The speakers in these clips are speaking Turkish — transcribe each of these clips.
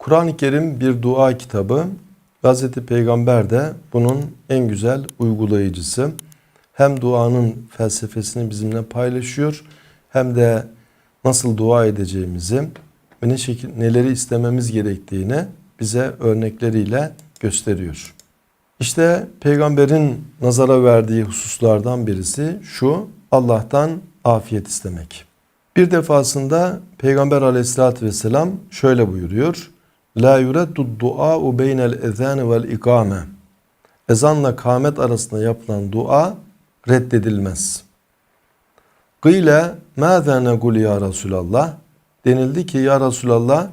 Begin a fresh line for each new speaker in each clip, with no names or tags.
Kur'an-ı Kerim bir dua kitabı. Hz. Peygamber de bunun en güzel uygulayıcısı. Hem duanın felsefesini bizimle paylaşıyor hem de nasıl dua edeceğimizi ve ne şekil, neleri istememiz gerektiğini bize örnekleriyle gösteriyor. İşte peygamberin nazara verdiği hususlardan birisi şu Allah'tan afiyet istemek. Bir defasında Peygamber aleyhissalatü vesselam şöyle buyuruyor. La yureddu dua'u beynel ezan vel ikame. Ezanla kâmet arasında yapılan dua reddedilmez. Gıyle mâzâ negul ya Resulallah. Denildi ki ya Resulallah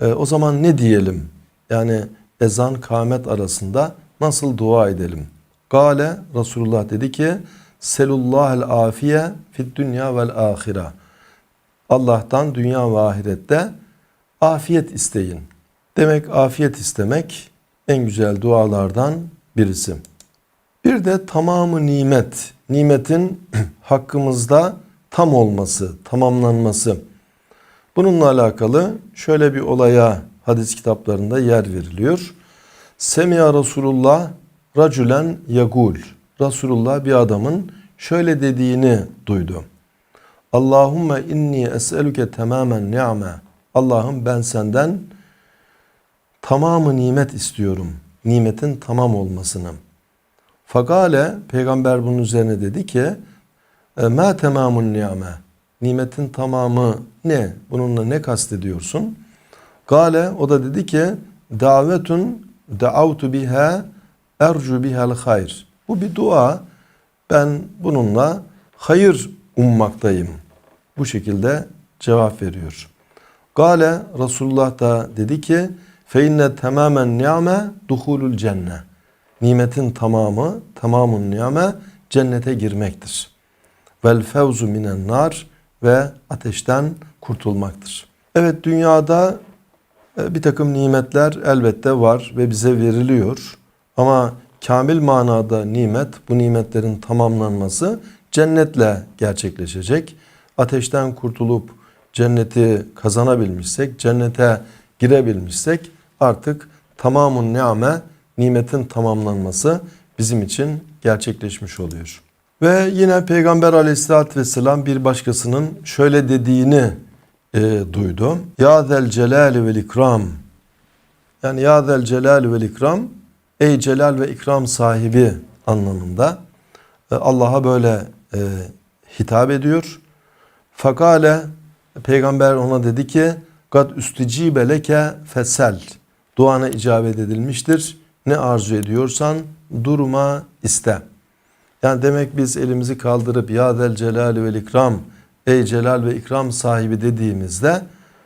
e, o zaman ne diyelim? Yani ezan kâmet arasında nasıl dua edelim? Gale Resulullah dedi ki selullahel afiye fid dünya vel ahire. Allah'tan dünya ve ahirette afiyet isteyin. Demek afiyet istemek en güzel dualardan birisi. Bir de tamamı nimet, nimetin hakkımızda tam olması, tamamlanması. Bununla alakalı şöyle bir olaya hadis kitaplarında yer veriliyor. Semiha Resulullah racülen yagul. Resulullah bir adamın şöyle dediğini duydu. Allahümme inni es'eluke tamamen ni'me. Allah'ım ben senden tamamı nimet istiyorum. Nimetin tamam olmasını. Fagale peygamber bunun üzerine dedi ki ma temamun ni'me. Nimetin tamamı ne? Bununla ne kastediyorsun? Gale o da dedi ki davetun da'avtu biha ercu bihal hayr. Bu bir dua. Ben bununla hayır ummaktayım. Bu şekilde cevap veriyor. Gale Resulullah da dedi ki inne tamamen ni'me duhulul cenne. Nimetin tamamı, tamamun ni'me cennete girmektir. Vel fevzu minen nar ve ateşten kurtulmaktır. Evet dünyada e, bir takım nimetler elbette var ve bize veriliyor. Ama kamil manada nimet, bu nimetlerin tamamlanması cennetle gerçekleşecek. Ateşten kurtulup cenneti kazanabilmişsek, cennete girebilmişsek artık tamamun ni'me, nimetin tamamlanması bizim için gerçekleşmiş oluyor. Ve yine Peygamber aleyhissalatü vesselam bir başkasının şöyle dediğini e, duydu. Ya zel celali vel ikram. Yani ya zel celali vel ikram ey celal ve ikram sahibi anlamında e, Allah'a böyle e, hitap ediyor. Fakale peygamber ona dedi ki kad üsticibe leke fesel duana icabet edilmiştir. Ne arzu ediyorsan durma iste. Yani demek biz elimizi kaldırıp ya zel celali vel ikram ey celal ve ikram sahibi dediğimizde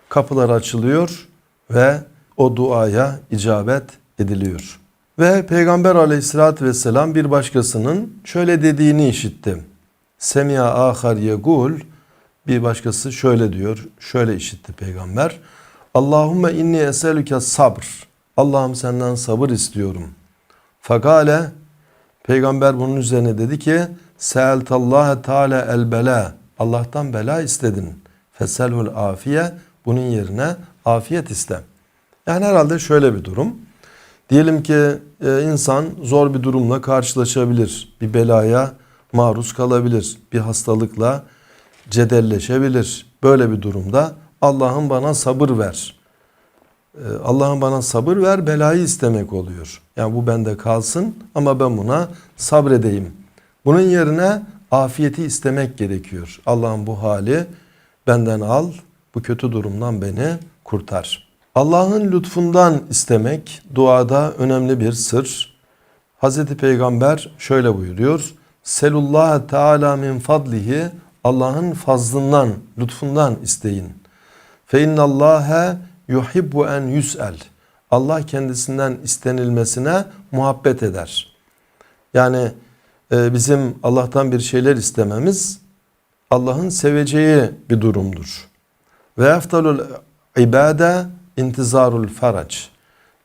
kapılar açılıyor ve o duaya icabet ediliyor. Ve Peygamber aleyhissalatü vesselam bir başkasının şöyle dediğini işitti. Semiha ahar yegul bir başkası şöyle diyor. Şöyle işitti peygamber. Allahümme inni eselüke sabr. Allah'ım senden sabır istiyorum. Fakale peygamber bunun üzerine dedi ki Seeltallâhe teâlâ el bela. Allah'tan bela istedin. Feselhul afiye. Bunun yerine afiyet iste. Yani herhalde şöyle bir durum. Diyelim ki e, insan zor bir durumla karşılaşabilir. Bir belaya maruz kalabilir. Bir hastalıkla cedelleşebilir. Böyle bir durumda Allah'ım bana sabır ver. E, Allah'ım bana sabır ver belayı istemek oluyor. Yani bu bende kalsın ama ben buna sabredeyim. Bunun yerine afiyeti istemek gerekiyor. Allah'ım bu hali benden al, bu kötü durumdan beni kurtar. Allah'ın lütfundan istemek duada önemli bir sır. Hz. Peygamber şöyle buyuruyor. Selullah Teala min fadlihi Allah'ın fazlından, lütfundan isteyin. Fe innallâhe yuhibbu en yus'el. Allah kendisinden istenilmesine muhabbet eder. Yani e, bizim Allah'tan bir şeyler istememiz Allah'ın seveceği bir durumdur. Ve eftalul ibade intizarul farac.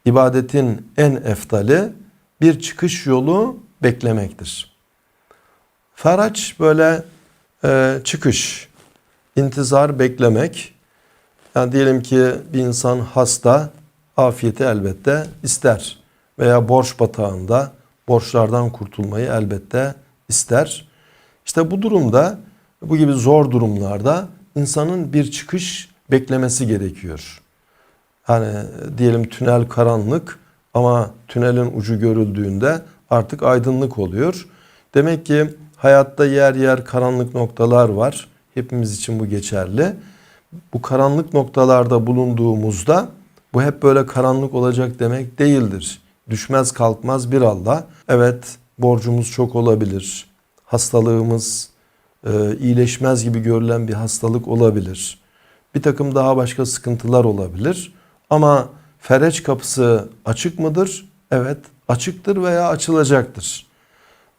İbadetin en eftali bir çıkış yolu beklemektir. Faraç böyle e, çıkış, intizar beklemek. Yani diyelim ki bir insan hasta, afiyeti elbette ister. Veya borç batağında borçlardan kurtulmayı elbette ister. İşte bu durumda bu gibi zor durumlarda insanın bir çıkış beklemesi gerekiyor. Hani diyelim tünel karanlık ama tünelin ucu görüldüğünde artık aydınlık oluyor. Demek ki hayatta yer yer karanlık noktalar var. Hepimiz için bu geçerli. Bu karanlık noktalarda bulunduğumuzda bu hep böyle karanlık olacak demek değildir. Düşmez kalkmaz bir Allah. Evet borcumuz çok olabilir. Hastalığımız e, iyileşmez gibi görülen bir hastalık olabilir. Bir takım daha başka sıkıntılar olabilir. Ama fereç kapısı açık mıdır? Evet açıktır veya açılacaktır.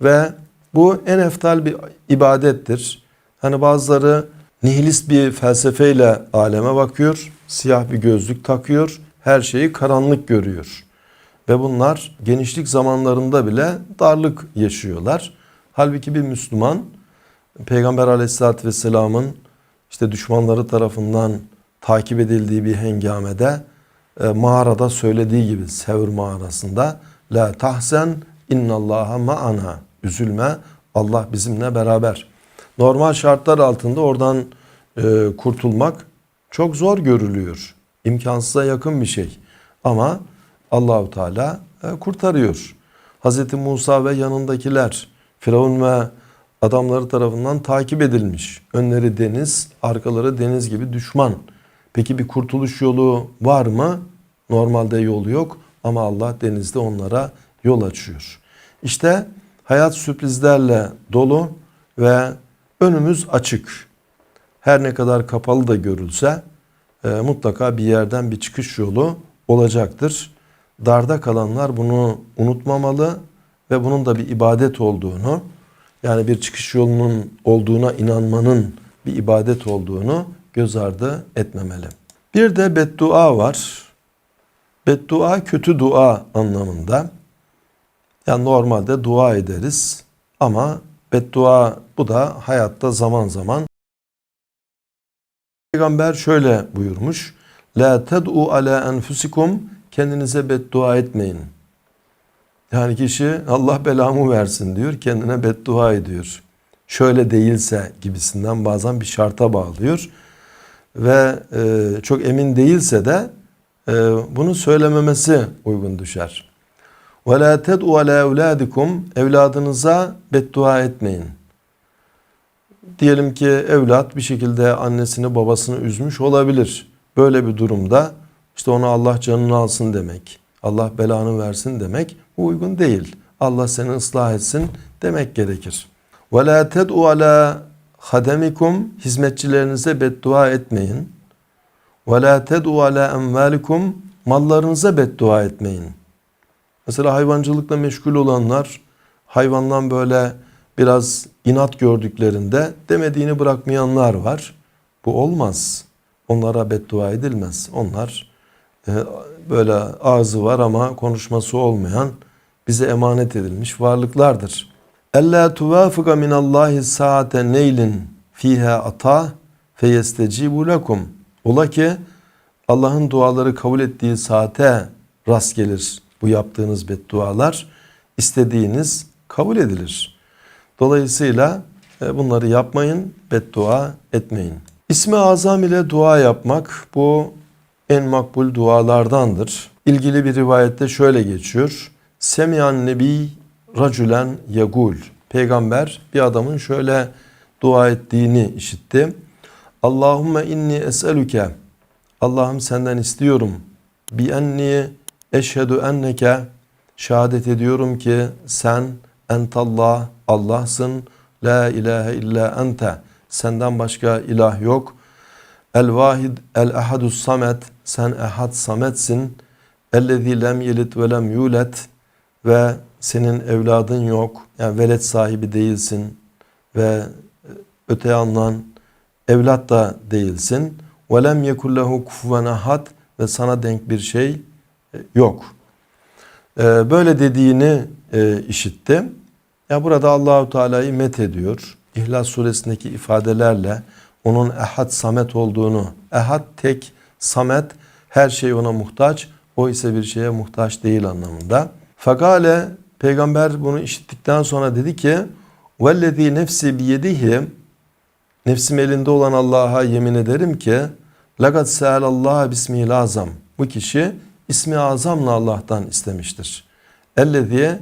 Ve bu en eftal bir ibadettir. Hani bazıları nihilist bir felsefeyle aleme bakıyor. Siyah bir gözlük takıyor. Her şeyi karanlık görüyor. Ve bunlar genişlik zamanlarında bile darlık yaşıyorlar. Halbuki bir Müslüman Peygamber aleyhissalatü vesselamın işte düşmanları tarafından takip edildiği bir hengamede e, mağarada söylediği gibi Sevr mağarasında La tahsen innallaha ma'ana Üzülme Allah bizimle beraber. Normal şartlar altında oradan e, kurtulmak çok zor görülüyor. İmkansıza yakın bir şey. Ama Allahu Teala e, kurtarıyor. Hazreti Musa ve yanındakiler Firavun ve adamları tarafından takip edilmiş. Önleri deniz, arkaları deniz gibi düşman. Peki bir kurtuluş yolu var mı? Normalde yol yok ama Allah denizde onlara yol açıyor. İşte hayat sürprizlerle dolu ve önümüz açık. Her ne kadar kapalı da görülse e, mutlaka bir yerden bir çıkış yolu olacaktır. Darda kalanlar bunu unutmamalı ve bunun da bir ibadet olduğunu, yani bir çıkış yolunun olduğuna inanmanın bir ibadet olduğunu göz ardı etmemeli. Bir de beddua var. Beddua kötü dua anlamında. Yani normalde dua ederiz ama beddua bu da hayatta zaman zaman Peygamber şöyle buyurmuş. La ted'u ala enfusikum kendinize beddua etmeyin. Yani kişi Allah belamı versin diyor, kendine beddua ediyor. Şöyle değilse gibisinden bazen bir şarta bağlıyor. Ve e, çok emin değilse de e, bunu söylememesi uygun düşer. Ve la ted'u ala evladikum evladınıza beddua etmeyin. Diyelim ki evlat bir şekilde annesini babasını üzmüş olabilir. Böyle bir durumda işte ona Allah canını alsın demek, Allah belanı versin demek bu uygun değil. Allah seni ıslah etsin demek gerekir. Ve la ted'u ala hademikum hizmetçilerinize beddua etmeyin. Ve la ted'u ala emvalikum mallarınıza beddua etmeyin. Mesela hayvancılıkla meşgul olanlar hayvandan böyle biraz inat gördüklerinde demediğini bırakmayanlar var. Bu olmaz. Onlara beddua edilmez. Onlar e, böyle ağzı var ama konuşması olmayan bize emanet edilmiş varlıklardır. Ella tuvafıka minallahi saate neylin fiha ata feyestecibu lekum. Ola ki Allah'ın duaları kabul ettiği saate rast gelir bu yaptığınız beddualar. istediğiniz kabul edilir. Dolayısıyla e, bunları yapmayın, beddua etmeyin. İsmi azam ile dua yapmak bu en makbul dualardandır. İlgili bir rivayette şöyle geçiyor. Semiyan nebi racülen yagul. Peygamber bir adamın şöyle dua ettiğini işitti. Allahümme inni es'elüke. Allah'ım senden istiyorum. Bi enni eşhedü enneke. Şehadet ediyorum ki sen entallah Allah'sın. La ilahe illa ente. Senden başka ilah yok. El vahid el ehadus samet. Sen ehad sametsin. Ellezî lem yelit ve lem yulet. Ve senin evladın yok. Yani velet sahibi değilsin. Ve öte yandan evlat da değilsin. Ve lem yekullehu kufuven ahad. Ve sana denk bir şey yok. Ee, böyle dediğini e, işitti. Ya burada Allahu Teala'yı met ediyor. İhlas suresindeki ifadelerle onun ehad samet olduğunu, ehad tek, samet her şey ona muhtaç, O ise bir şeye muhtaç değil anlamında. Fakale peygamber bunu işittikten sonra dedi ki vellezî nefsi biyedihi nefsim elinde olan Allah'a yemin ederim ki lagad se'alallaha bismihil azam bu kişi ismi azamla Allah'tan istemiştir. Ellezî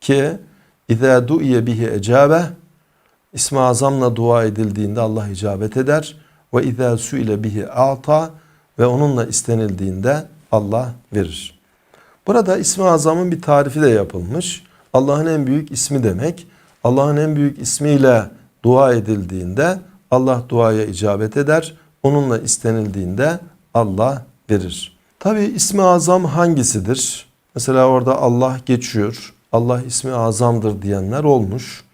ki izâ du'iye bihi ecabe ismi azamla dua edildiğinde Allah icabet eder ve izâ su'ile bihi a'ta ve onunla istenildiğinde Allah verir. Burada ismi azamın bir tarifi de yapılmış. Allah'ın en büyük ismi demek. Allah'ın en büyük ismiyle dua edildiğinde Allah duaya icabet eder. Onunla istenildiğinde Allah verir. Tabi ismi azam hangisidir? Mesela orada Allah geçiyor. Allah ismi azamdır diyenler olmuş.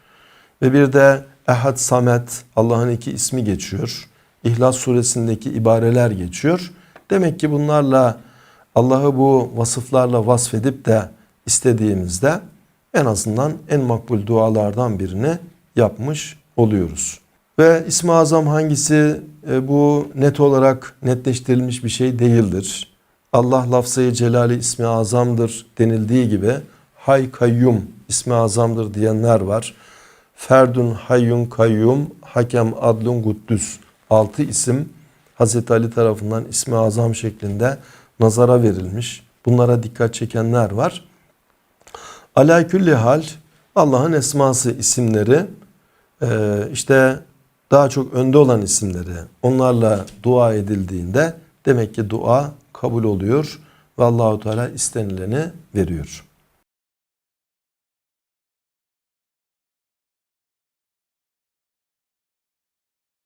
Ve bir de Ehad Samet Allah'ın iki ismi geçiyor. İhlas suresindeki ibareler geçiyor. Demek ki bunlarla Allah'ı bu vasıflarla vasfedip de istediğimizde en azından en makbul dualardan birini yapmış oluyoruz. Ve İsmi Azam hangisi e, bu net olarak netleştirilmiş bir şey değildir. Allah lafzayı celali ismi azamdır denildiği gibi hay kayyum ismi azamdır diyenler var. Ferdun hayyun kayyum hakem adlun guddüs altı isim Hazreti Ali tarafından ismi azam şeklinde nazara verilmiş. Bunlara dikkat çekenler var. Ala külli hal Allah'ın esması isimleri e, işte daha çok önde olan isimleri onlarla dua edildiğinde demek ki dua kabul oluyor ve Allahu Teala istenileni veriyor.